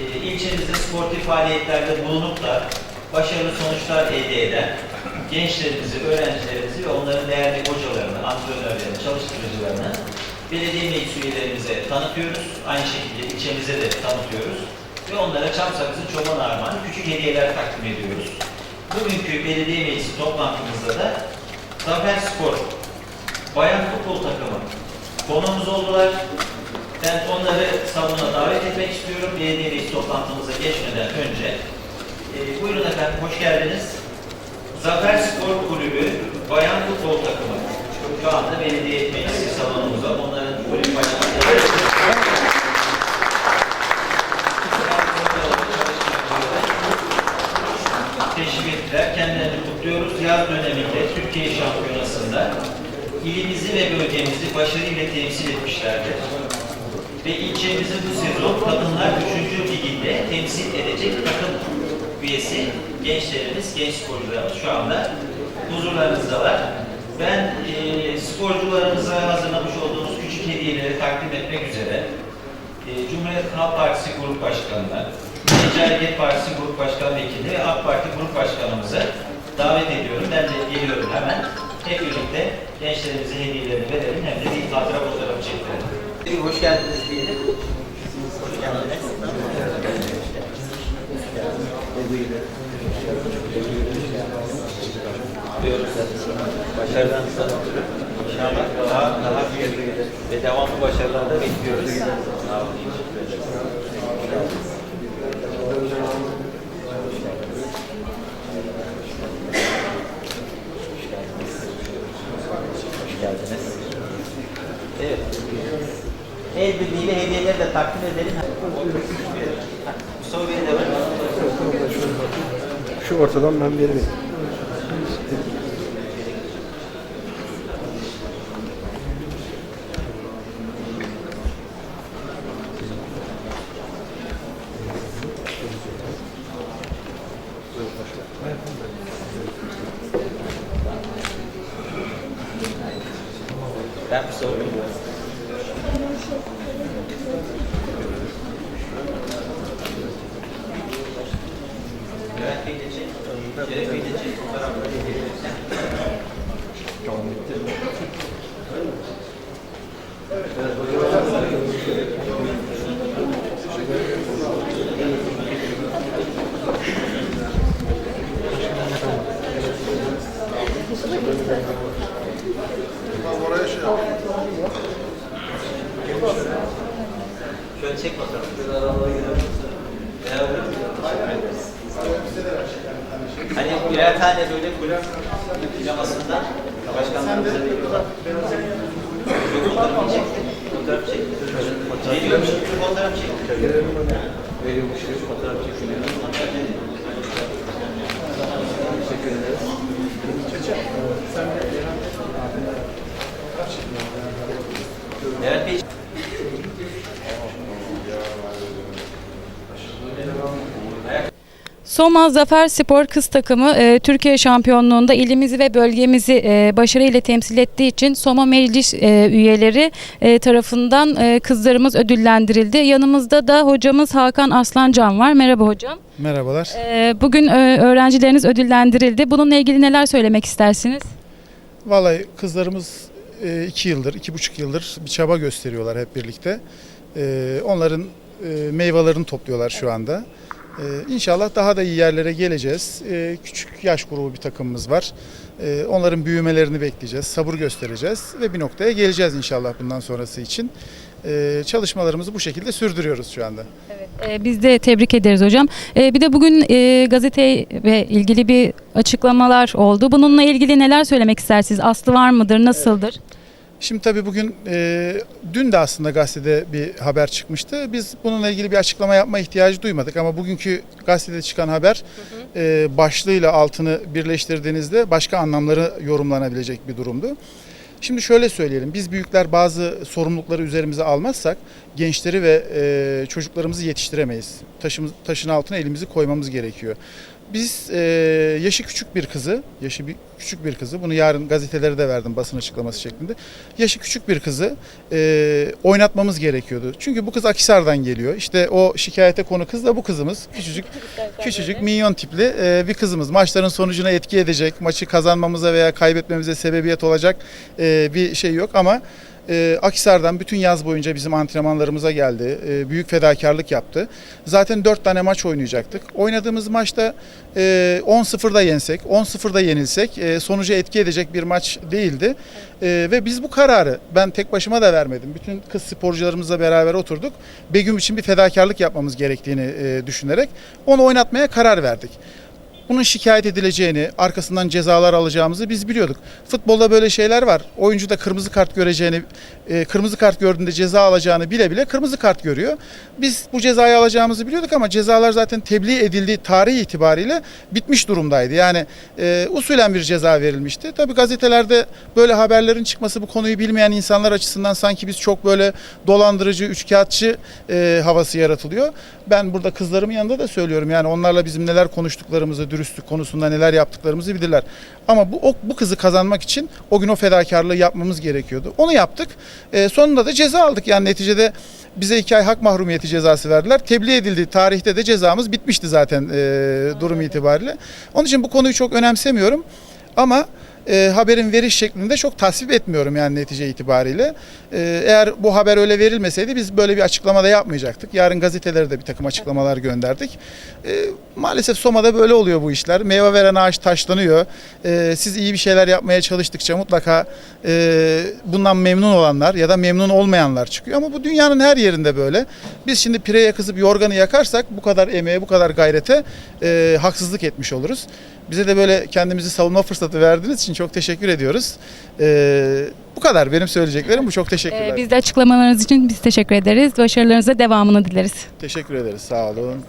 e, ilçemizde sportif faaliyetlerde bulunup da başarılı sonuçlar elde eden gençlerimizi, öğrencilerimizi ve onların değerli hocalarını, antrenörlerini, çalıştırıcılarını belediye meclis üyelerimize tanıtıyoruz. Aynı şekilde ilçemize de tanıtıyoruz. Ve onlara Çamsakızı Çoban Armağanı küçük hediyeler takdim ediyoruz. Bugünkü belediye meclisi toplantımızda da Zafer Spor bayan futbol takımı konuğumuz oldular. Ben onları salona etmek istiyorum. Belediye meclis toplantımıza geçmeden önce. Ee, buyurun efendim, hoş geldiniz. Zafer Spor Kulübü Bayan Futbol Takımı. Şu anda belediye meclisi salonumuzda. Onların kulüp başkanları. teşvik ettiler. Kendilerini kutluyoruz. Yaz döneminde Türkiye Şampiyonası'nda ilimizi ve bölgemizi başarıyla temsil etmişlerdir. Ve ilçemizi bu sezon kadınlar 3. liginde temsil edecek takım üyesi gençlerimiz, genç sporcularımız şu anda huzurlarınızdalar. Ben e, sporcularımıza hazırlamış olduğumuz küçük hediyeleri takdim etmek üzere e, Cumhuriyet Halk Partisi Grup Başkanı'na, Hareket Partisi Grup Başkan Vekili ve AK Parti Grup Başkanımızı davet ediyorum. Ben de geliyorum hemen. Hep birlikte gençlerimize hediyelerini verelim hem de bir hatıra. Hoş geldiniz diyelim. Diyoruz. Başarılarınızı İnşallah daha, daha büyük ve devamlı başarılar da bekliyoruz. Sağ. Hoş geldiniz. Evet. El hediyeleri de takdim edelim. Mustafa Bey de var. Şu ortadan ben vereyim. Ben Mustafa Bey. Levent Bey de çek. Şeref Bey de çek. Fotoğrafları getirirsen. Şöyle çek bakalım. Beraber. Hani birer tane böyle kulüp pijamasında başkanlarımıza veriyorlar. Fotoğraf çek. Fotoğraf çek. Veriyormuş gibi fotoğraf çek. Veriyormuş gibi fotoğraf çek. Soma Zafer Spor kız takımı e, Türkiye şampiyonluğunda ilimizi ve bölgemizi e, başarıyla temsil ettiği için Soma Meclis e, üyeleri e, tarafından e, kızlarımız ödüllendirildi. Yanımızda da hocamız Hakan Aslancan var. Merhaba hocam. Merhabalar. E, bugün e, öğrencileriniz ödüllendirildi. Bununla ilgili neler söylemek istersiniz? Vallahi kızlarımız e, iki yıldır, iki buçuk yıldır bir çaba gösteriyorlar hep birlikte. E, Onların e, meyvelerini topluyorlar şu anda. E, İnşallah daha da iyi yerlere geleceğiz. E, Küçük yaş grubu bir takımımız var. E, Onların büyümelerini bekleyeceğiz, sabır göstereceğiz ve bir noktaya geleceğiz inşallah bundan sonrası için. E, Çalışmalarımızı bu şekilde sürdürüyoruz şu anda. E, biz de tebrik ederiz hocam. E, bir de bugün e, gazete ve ilgili bir açıklamalar oldu. Bununla ilgili neler söylemek istersiniz? Aslı var mıdır? Nasıldır? Şimdi tabii bugün e, dün de aslında gazetede bir haber çıkmıştı. Biz bununla ilgili bir açıklama yapma ihtiyacı duymadık ama bugünkü gazetede çıkan haber e, başlığıyla altını birleştirdiğinizde başka anlamları yorumlanabilecek bir durumdu. Şimdi şöyle söyleyelim. Biz büyükler bazı sorumlulukları üzerimize almazsak gençleri ve e, çocuklarımızı yetiştiremeyiz. Taşımız, taşın altına elimizi koymamız gerekiyor. Biz e, yaşı küçük bir kızı, yaşı bir, küçük bir kızı, bunu yarın gazetelere de verdim basın açıklaması şeklinde. Yaşı küçük bir kızı e, oynatmamız gerekiyordu. Çünkü bu kız Akhisar'dan geliyor. İşte o şikayete konu kız da bu kızımız. Küçücük, küçücük minyon tipli e, bir kızımız. Maçların sonucuna etki edecek, maçı kazanmamıza veya kaybetmemize sebebiyet olacak e, bir şey yok ama e, Akhisar'dan bütün yaz boyunca bizim antrenmanlarımıza geldi. E, büyük fedakarlık yaptı. Zaten 4 tane maç oynayacaktık. Oynadığımız maçta e, 10-0'da yensek, 10-0'da yenilsek e, sonuca etki edecek bir maç değildi. E, ve biz bu kararı ben tek başıma da vermedim. Bütün kız sporcularımızla beraber oturduk. Begüm için bir fedakarlık yapmamız gerektiğini e, düşünerek onu oynatmaya karar verdik bunun şikayet edileceğini, arkasından cezalar alacağımızı biz biliyorduk. Futbolda böyle şeyler var. Oyuncu da kırmızı kart göreceğini, e, kırmızı kart gördüğünde ceza alacağını bile bile kırmızı kart görüyor. Biz bu cezayı alacağımızı biliyorduk ama cezalar zaten tebliğ edildiği tarih itibariyle bitmiş durumdaydı. Yani e, usulen bir ceza verilmişti. Tabii gazetelerde böyle haberlerin çıkması bu konuyu bilmeyen insanlar açısından sanki biz çok böyle dolandırıcı, üçkağıtçı e, havası yaratılıyor. Ben burada kızlarımın yanında da söylüyorum. Yani onlarla bizim neler konuştuklarımızı, dürüstlük konusunda neler yaptıklarımızı bilirler. Ama bu o, bu kızı kazanmak için o gün o fedakarlığı yapmamız gerekiyordu. Onu yaptık. E, sonunda da ceza aldık. Yani neticede bize iki ay hak mahrumiyeti cezası verdiler. Tebliğ edildiği tarihte de cezamız bitmişti zaten e, durum itibariyle. Onun için bu konuyu çok önemsemiyorum. Ama e, haberin veriş şeklinde çok tasvip etmiyorum yani netice itibariyle. E, eğer bu haber öyle verilmeseydi biz böyle bir açıklama da yapmayacaktık. Yarın gazetelere de bir takım açıklamalar gönderdik. E, maalesef Soma'da böyle oluyor bu işler. Meyve veren ağaç taşlanıyor. E, siz iyi bir şeyler yapmaya çalıştıkça mutlaka e, bundan memnun olanlar ya da memnun olmayanlar çıkıyor. Ama bu dünyanın her yerinde böyle. Biz şimdi pireye kızıp yorganı yakarsak bu kadar emeğe, bu kadar gayrete e, haksızlık etmiş oluruz. Bize de böyle kendimizi savunma fırsatı verdiğiniz için çok teşekkür ediyoruz. E, bu kadar benim söyleyeceklerim bu. Çok teşekkürler. Ee, biz de açıklamalarınız için biz teşekkür ederiz. Başarılarınıza devamını dileriz. Teşekkür ederiz. Sağ olun.